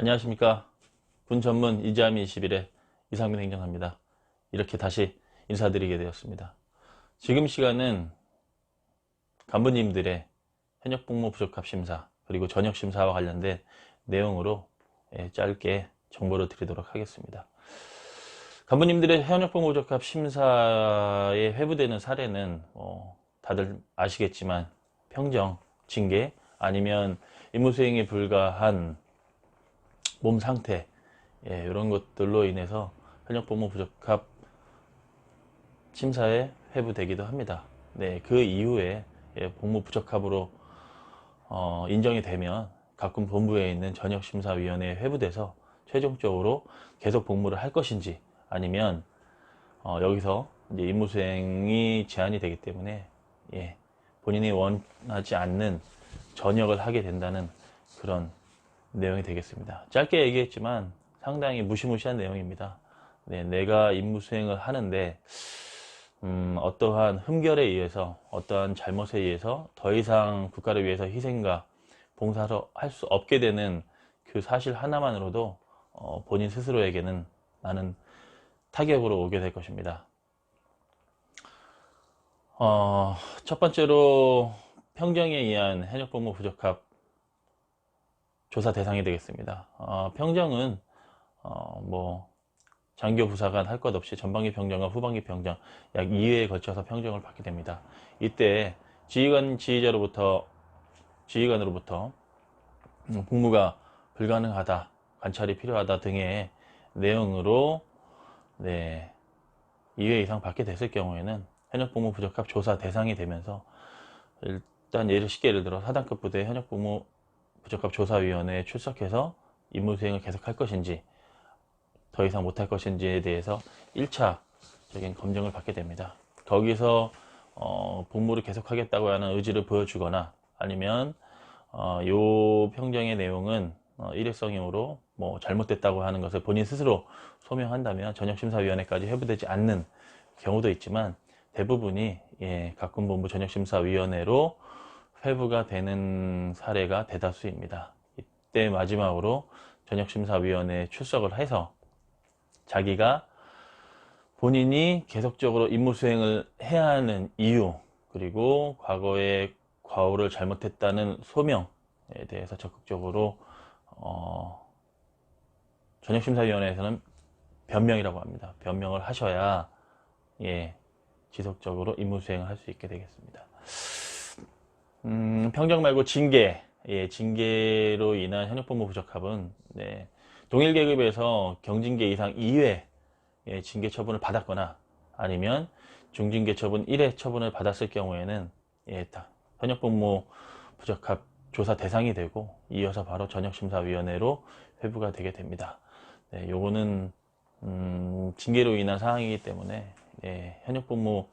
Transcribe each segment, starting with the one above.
안녕하십니까. 군 전문 이지아미 21의 이상민 행정사입니다. 이렇게 다시 인사드리게 되었습니다. 지금 시간은 간부님들의 현역 복무 부적합 심사 그리고 전역 심사와 관련된 내용으로 예, 짧게 정보를 드리도록 하겠습니다. 간부님들의 현역 복무 부적합 심사에 회부되는 사례는 뭐 다들 아시겠지만 평정, 징계 아니면 임무수행에 불과한 몸 상태 예, 이런 것들로 인해서 현역 복무 부적합 심사에 회부되기도 합니다. 네, 그 이후에 예, 복무 부적합으로 어, 인정이 되면 가끔 본부에 있는 전역심사위원회에 회부돼서 최종적으로 계속 복무를 할 것인지 아니면 어, 여기서 이제 임무수행이 제한이 되기 때문에 예, 본인이 원하지 않는 전역을 하게 된다는 그런 내용이 되겠습니다. 짧게 얘기했지만 상당히 무시무시한 내용입니다. 네, 내가 임무 수행을 하는데 음, 어떠한 흠결에 의해서 어떠한 잘못에 의해서 더 이상 국가를 위해서 희생과 봉사를 할 수 없게 되는 그 사실 하나만으로도 어, 본인 스스로에게는 나는 타격으로 오게 될 것입니다. 어, 첫 번째로 평정에 의한 현역 복무 부적합 조사 대상이 되겠습니다. 어, 평정은 어, 뭐 장교 부사관 할 것 없이 전반기 평정과 후반기 평정 약 2회에 걸쳐서 평정을 받게 됩니다. 이때 지휘관 지휘자로부터 지휘관으로부터 음, 복무가 불가능하다, 관찰이 필요하다 등의 내용으로 네, 2회 이상 받게 됐을 경우에는 현역 복무 부적합 조사 대상이 되면서 일단 예를 쉽게 예를 들어 사단급 부대 현역 복무 부적합 조사위원회에 출석해서 임무 수행을 계속할 것인지 더 이상 못할 것인지에 대해서 1차적인 검증을 받게 됩니다. 거기서 어, 복무를 계속하겠다고 하는 의지를 보여주거나 아니면 어, 요 평정의 내용은 어, 일회성이므로 뭐 잘못됐다고 하는 것을 본인 스스로 소명한다면 전역심사위원회까지 회부되지 않는 경우도 있지만 대부분이 예, 각군본부 전역심사위원회로 회부가 되는 사례가 대다수입니다. 이때 마지막으로 전역심사위원회에 출석을 해서 자기가 본인이 계속적으로 임무 수행을 해야 하는 이유 그리고 과거에 과오를 잘못했다는 소명에 대해서 적극적으로 어, 전역심사위원회에서는 변명이라고 합니다. 변명을 하셔야 예, 지속적으로 임무 수행을 할 수 있게 되겠습니다. 음, 평정 말고 징계, 예, 징계로 인한 현역복무 부적합은 네, 동일 계급에서 경징계 이상 2회 예, 징계 처분을 받았거나 아니면 중징계 처분 1회 처분을 받았을 경우에는 예, 현역복무 부적합 조사 대상이 되고 이어서 바로 전역심사위원회로 회부가 되게 됩니다. 네, 요거는 음, 징계로 인한 사항이기 때문에 예, 현역복무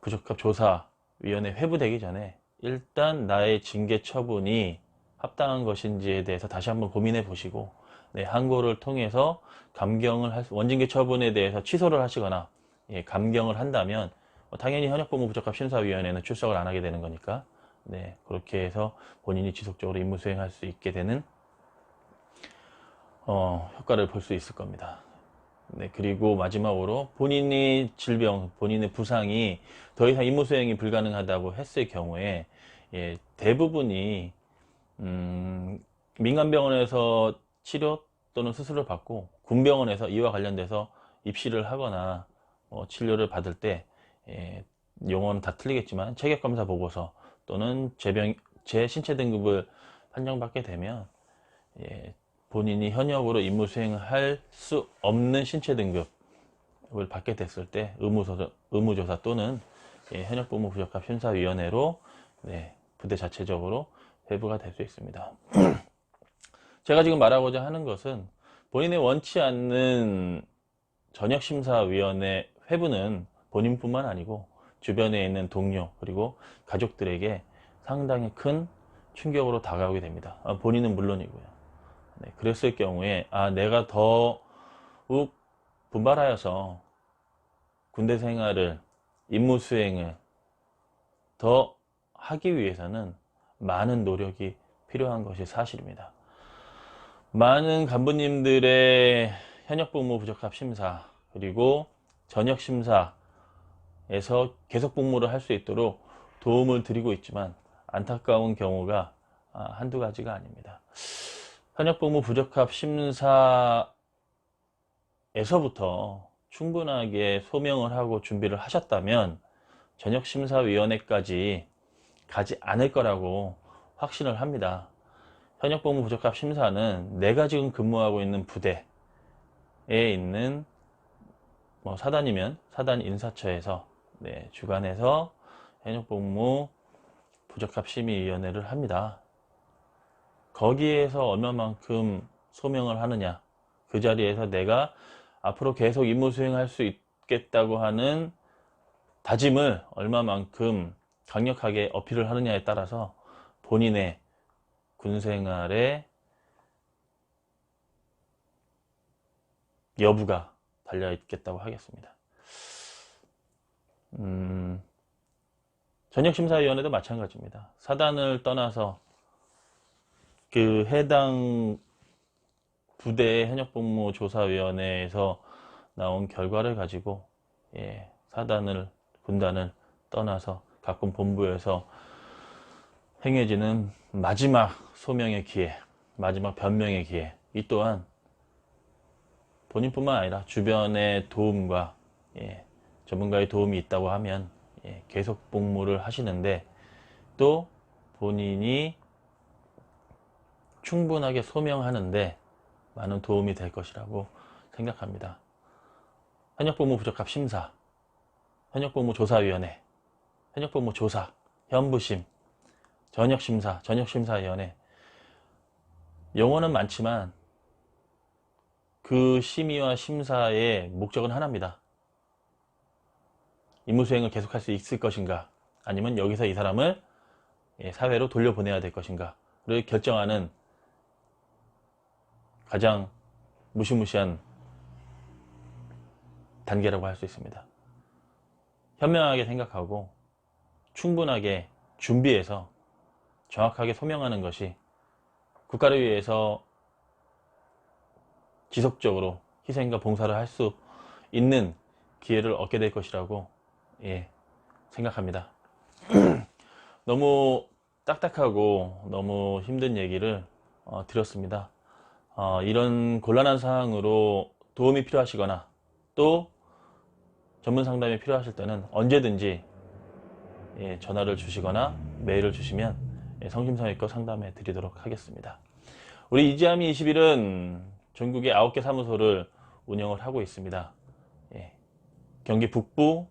부적합 조사 위원회 회부되기 전에 일단 나의 징계 처분이 합당한 것인지에 대해서 다시 한번 고민해 보시고 네, 항고를 통해서 감경을 할 수, 원징계 처분에 대해서 취소를 하시거나 예, 감경을 한다면 뭐 당연히 현역복무 부적합 심사위원회는 출석을 안 하게 되는 거니까 네, 그렇게 해서 본인이 지속적으로 임무 수행할 수 있게 되는 어, 효과를 볼 수 있을 겁니다. 네, 그리고 마지막으로 본인의 질병, 본인의 부상이 더 이상 임무 수행이 불가능하다고 했을 경우에 예, 대부분이 음, 민간병원에서 치료 또는 수술을 받고 군병원에서 이와 관련돼서 입시를 하거나 어, 치료를 받을 때 예, 용어는 다 틀리겠지만 체격검사 보고서 또는 제병, 제 신체 등급을 판정받게 되면 예, 본인이 현역으로 임무 수행을 할수 없는 신체 등급을 받게 됐을 때 의무조사, 의무조사 또는 예, 현역복무 부적합 심사위원회로 네, 부대 자체적으로 회부가 될 수 있습니다. 제가 지금 말하고자 하는 것은 본인의 원치 않는 전역심사위원회 회부는 본인뿐만 아니고 주변에 있는 동료 그리고 가족들에게 상당히 큰 충격으로 다가오게 됩니다. 아, 본인은 물론이고요. 네, 그랬을 경우에 아 내가 더욱 분발하여서 군대 생활을 임무 수행을 더 하기 위해서는 많은 노력이 필요한 것이 사실입니다. 많은 간부님들의 현역 복무 부적합 심사 그리고 전역 심사에서 계속 복무를 할 수 있도록 도움을 드리고 있지만 안타까운 경우가 아, 한두 가지가 아닙니다. 현역 복무 부적합 심사에서부터 충분하게 소명을 하고 준비를 하셨다면 전역 심사위원회까지 가지 않을 거라고 확신을 합니다. 현역 복무 부적합 심사는 내가 지금 근무하고 있는 부대에 있는 뭐 사단이면 사단 인사처에서 네, 주관해서 현역 복무 부적합 심의위원회를 합니다. 거기에서 얼마만큼 소명을 하느냐 그 자리에서 내가 앞으로 계속 임무 수행할 수 있겠다고 하는 다짐을 얼마만큼 강력하게 어필을 하느냐에 따라서 본인의 군 생활의 여부가 달려 있겠다고 하겠습니다. 음, 전역심사위원회도 마찬가지입니다. 사단을 떠나서 그 해당 부대의 현역복무 조사위원회에서 나온 결과를 가지고 예, 사단을 군단을 떠나서 가끔 본부에서 행해지는 마지막 소명의 기회, 마지막 변명의 기회 이 또한 본인뿐만 아니라 주변의 도움과 예, 전문가의 도움이 있다고 하면 예, 계속 복무를 하시는데 또 본인이 충분하게 소명하는데 많은 도움이 될 것이라고 생각합니다. 현역복무 부적합 심사, 현역복무 조사위원회, 현역복무 조사, 현부심, 전역심사, 전역심사위원회 용어는 많지만 그 심의와 심사의 목적은 하나입니다. 임무수행을 계속할 수 있을 것인가 아니면 여기서 이 사람을 예, 사회로 돌려보내야 될 것인가를 결정하는 가장 무시무시한 단계라고 할 수 있습니다. 현명하게 생각하고 충분하게 준비해서 정확하게 소명하는 것이 국가를 위해서 지속적으로 희생과 봉사를 할 수 있는 기회를 얻게 될 것이라고 예, 생각합니다. 너무 딱딱하고 너무 힘든 얘기를 어, 드렸습니다. 어, 이런 곤란한 상황으로 도움이 필요하시거나 또 전문 상담이 필요하실 때는 언제든지 예, 전화를 주시거나 메일을 주시면 예, 성심성의껏 상담해 드리도록 하겠습니다. 우리 이지아미 21은 전국에 9개 사무소를 운영을 하고 있습니다. 예, 경기 북부,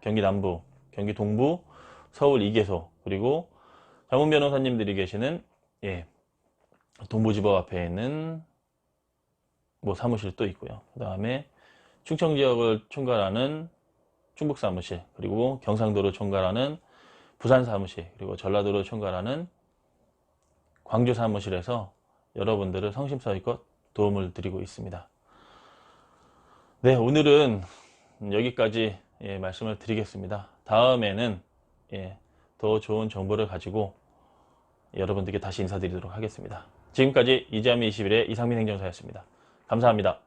경기 남부, 경기 동부, 서울 2개소 그리고 전문 변호사님들이 계시는 예, 동부지법 앞에 있는 뭐 사무실도 있고요. 그 다음에 충청 지역을 총괄하는 충북 사무실 그리고 경상도를 총괄하는 부산 사무실 그리고 전라도를 총괄하는 광주 사무실에서 여러분들을 성심성의껏 도움을 드리고 있습니다. 네 오늘은 여기까지 예, 말씀을 드리겠습니다. 다음에는 예, 더 좋은 정보를 가지고 여러분들께 다시 인사드리도록 하겠습니다. 지금까지 이지아미 21의 이상민 행정사였습니다. 감사합니다.